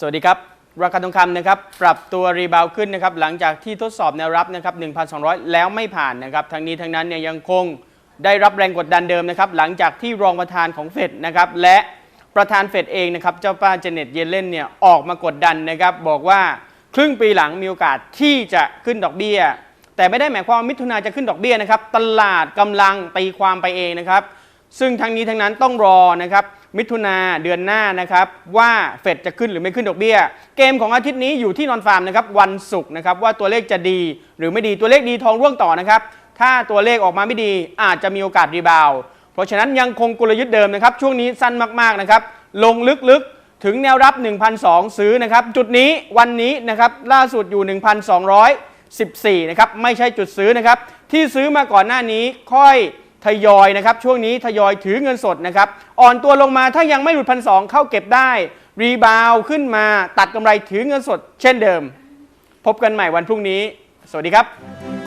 สวัสดีครับ ราคาทองคำนะครับปรับตัวรีบาวขึ้นนะครับหลังจากที่ทดสอบแนวรับนะครับ 1,200 แล้วไม่ผ่านนะครับทั้งนี้ทั้งนั้นเนี่ยยังคงได้รับแรงกดดันเดิมนะครับหลังจากที่รองประธานของเฟดนะครับและประธานเฟดเองนะครับเจ้าป้าเจเน็ตเยเลนเนี่ยออกมากดดันนะครับบอกว่าครึ่งปีหลังมีโอกาสที่จะขึ้นดอกเบี้ย แต่ไม่ได้หมายความว่ามิถุนาจะขึ้นดอกเบี้ยนะครับตลาดกำลังตีความไปเองนะครับ ซึ่งทั้งนี้ทั้งนั้นต้องรอนะครับมิถุนาเดือนหน้านะครับว่าเฟดจะขึ้นหรือไม่ขึ้นดอกเบี้ย เกมของอาทิตย์นี้อยู่ที่นอนฟาร์มนะครับวันศุกร์นะครับว่าตัวเลขจะดีหรือไม่ดีตัวเลขดีทองร่วงต่อนะครับถ้าตัวเลขออกมาไม่ดีอาจจะมีโอกาสรีบาว เพราะฉะนั้นยังคงกลยุทธ์เดิมนะครับช่วงนี้สั้นมากๆนะครับลงลึกๆถึงแนวรับ1,200ซื้อนะครับจุดนี้วันนี้นะครับล่าสุดอยู่ 1,214นะครับไม่ใช่จุดซื้อนะครับที่ซื้อมาก่อนหน้านี้ค่อย ทยอยนะครับช่วงนี้ทยอยถือเงินสดนะครับอ่อนตัวลงมาถ้ายังไม่หลุดพันสเข้าเก็บได้ รีบาวขึ้นมาตัดกำไรถือเงินสดเช่นเดิม พบกันใหม่วันพรุ่งนี้ สวัสดีครับ